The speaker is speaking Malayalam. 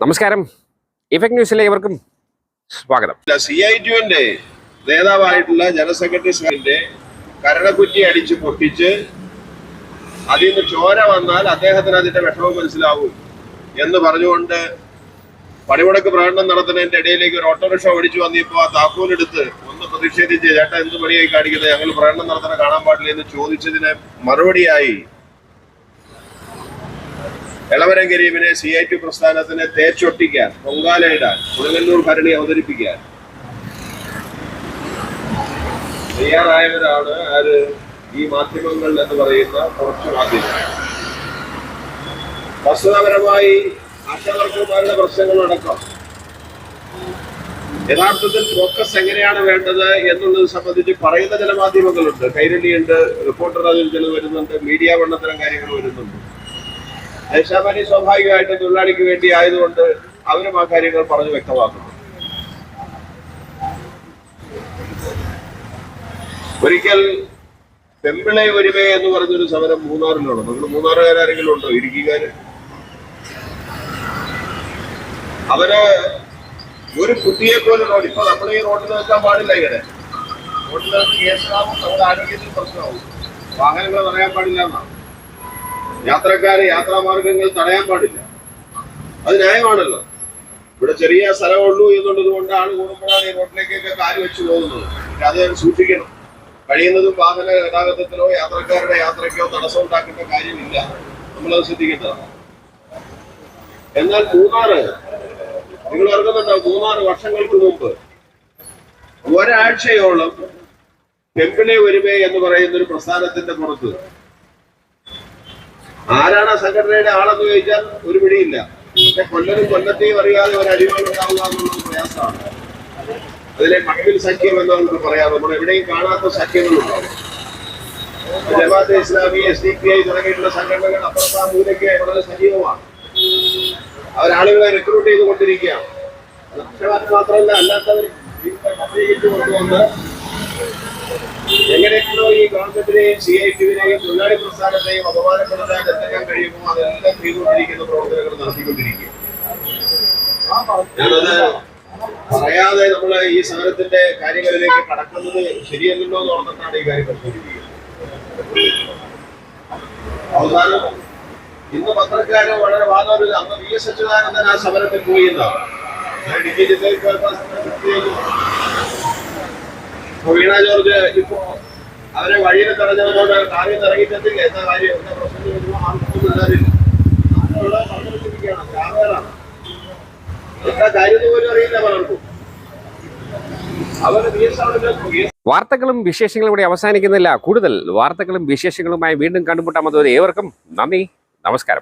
നമസ്കാരം. ഇഫക്ട് ന്യൂസിലെ ഇവർക്കും സ്വാഗതം. സി ഐ ടിന്റെ നേതാവായിട്ടുള്ള ജനറൽ സെക്രട്ടറി കരണക്കുറ്റി അടിച്ച് പൊട്ടിച്ച് അതിൽ നിന്ന് ചോര വന്നാൽ അദ്ദേഹത്തിന് അതിന്റെ വിഷമം മനസ്സിലാവും എന്ന് പറഞ്ഞുകൊണ്ട് പണിമുടക്ക് പ്രകടനം നടത്തുന്നതിന്റെ ഇടയിലേക്ക് ഒരു ഓട്ടോറിക്ഷ ഓടിച്ചു വന്നിപ്പോ ആ താക്കോലെടുത്ത് ഒന്ന് പ്രതിഷേധിച്ച് ചേട്ടാ എന്ത് പണിയായി കാണിക്കുന്നത്? ഞങ്ങൾ പ്രകടനം നടത്തുന്ന കാണാൻ പാടില്ല എന്ന് ചോദിച്ചതിന് മറുപടിയായി എളവരം കരീമിനെ സി ഐ ടി പ്രസ്ഥാനത്തിനെ തേച്ചൊട്ടിക്കാൻ പൊങ്കാലയിടാൻ കൊടുങ്ങല്ലൂർ ഭരണി അവതരിപ്പിക്കാൻ. തയ്യാറായവരാണ് ആര്? ഈ മാധ്യമങ്ങൾ എന്ന് പറയുന്ന കുറച്ച് മാധ്യമങ്ങൾ വസ്തുതാപരമായി ആശാവർക്കന്മാരുടെ പ്രശ്നങ്ങളടക്കം. യഥാർത്ഥത്തിൽ ഫോക്കസ് എങ്ങനെയാണ് വേണ്ടത് എന്നുള്ളത് സംബന്ധിച്ച് പറയുന്ന ചില മാധ്യമങ്ങളുണ്ട്. കൈരളിയുണ്ട് റിപ്പോർട്ടർ അതിൽ ചിലത് വരുന്നുണ്ട് മീഡിയ വണ്ണത്തരം കാര്യങ്ങൾ വരുന്നുണ്ട്. ദേശാഭിമാനി സ്വാഭാവികമായിട്ടും തൊഴിലാളിക്ക് വേണ്ടി ആയതുകൊണ്ട് അവരും ആ കാര്യങ്ങൾ പറഞ്ഞു വ്യക്തമാക്കുന്നു. ഒരിക്കൽ പെമ്പിളെ ഒരുമേ എന്ന് പറഞ്ഞൊരു സമരം മൂന്നാറിലുണ്ട്. നിങ്ങൾ മൂന്നാറുകാരെങ്കിലും ഉണ്ടോ ഇടുക്കിക്കാര്. അവർ ഒരു കുട്ടിയെ പോലെ റോഡ് ഇപ്പൊ നമ്മൾ ഈ റോഡിൽ നിൽക്കാൻ പാടില്ല ഇങ്ങനെ. റോഡിൽ കേസാവും നമ്മുടെ ആരോഗ്യത്തിന് പ്രശ്നമാവും. വാഹനങ്ങൾ പറയാൻ പാടില്ല എന്നാണ്. യാത്രക്കാരെ യാത്രാമാർഗങ്ങൾ തടയാൻ പാടില്ല. അത് ന്യായമാണല്ലോ. ഇവിടെ ചെറിയ സ്ഥലമുള്ളൂ എന്നുള്ളത് കൊണ്ടാണ് കൂടുമ്പോഴാണ് ഈ റോഡിലേക്കൊക്കെ കാൽ വെച്ച് പോകുന്നത്. അത് സൂക്ഷിക്കണം. കഴിയുന്നതും വാഹന ഗതാഗതത്തിലോ യാത്രക്കാരുടെ യാത്രയ്ക്കോ തടസ്സം ഉണ്ടാക്കേണ്ട കാര്യമില്ല. നമ്മളത് ശ്രദ്ധിക്കേണ്ടതാണ്. എന്നാൽ മൂന്നാറ് നിങ്ങൾ ഓർക്കുന്നുണ്ടോ? മൂന്നാറ് വർഷങ്ങൾക്ക് മുമ്പ് ഒരാഴ്ചയോളം ടെമ്പിളെ ഒരുമേ എന്ന് പറയുന്ന ഒരു പ്രസ്ഥാനത്തിന്റെ പുറത്ത് ആരാണ് ആ സംഘടനയുടെ ആളെന്ന് ചോദിച്ചാൽ ഒരു പിടിയില്ല. പക്ഷെ കൊല്ലനും കൊല്ലത്തെയും അറിയാതെ ഒരു അടിമകൾ ഉണ്ടാവുക എന്നുള്ളത് പ്രയാസമാണ്. അതിലെ മക്കൾ സഖ്യം എന്ന് നമുക്ക് പറയാം. നമ്മൾ എവിടെയും കാണാത്ത സഖ്യങ്ങളുണ്ടാവും. Jamaat-e Islami S D P I തുടങ്ങിയിട്ടുള്ള സംഘടനകൾ അപ്പുറത്താ വളരെ സജീവമാണ്. അവരാളുകളെ റിക്രൂട്ട് ചെയ്തുകൊണ്ടിരിക്കുകയാണ്. മാത്രമല്ല അല്ലാത്തവർ കൊണ്ടുവന്ന് എങ്ങനെയാണോ ഈ ഗവൺമെന്റിനെയും സി ഐ ടിവിനെയും തൊഴിലാളി പ്രസ്ഥാനത്തെയും അപമാനപ്പെടുത്താൻ എത്തിക്കാൻ കഴിയുമോ? അതെല്ലാം ചെയ്തുകൊണ്ടിരിക്കുന്ന പ്രവർത്തനങ്ങൾ നടത്തിക്കൊണ്ടിരിക്കുക പറയാതെ നമ്മൾ ഈ സമരത്തിന്റെ കാര്യങ്ങളിലേക്ക് കടക്കുന്നത് ശരിയല്ലല്ലോ എന്ന് ഓർന്നിട്ടാണ് ഈ കാര്യം പരിശോധിക്കുന്നത്. അവസാനം ഇന്ന് പത്രക്കാരൻ വളരെ വാദമില്ല അന്ന് വി എസ് അച്യുതാനന്ദൻ ആ സമരത്തിൽ പോയി എന്നാണ്. ഡിജിറ്റൽ വീണ ജോർജ് ഇപ്പോ അവരെ വഴിയിൽ തടഞ്ഞതുകൊണ്ട് കാര്യം? ഇറങ്ങിച്ചെത്തില്ല എന്ന കാര്യം വാർത്തകളും വിശേഷങ്ങളും ഇവിടെ അവസാനിക്കുന്നില്ല. കൂടുതൽ വാർത്തകളും വിശേഷങ്ങളുമായി വീണ്ടും കണ്ടുമുട്ടാമത് ഏവർക്കും നന്ദി. നമസ്കാരം.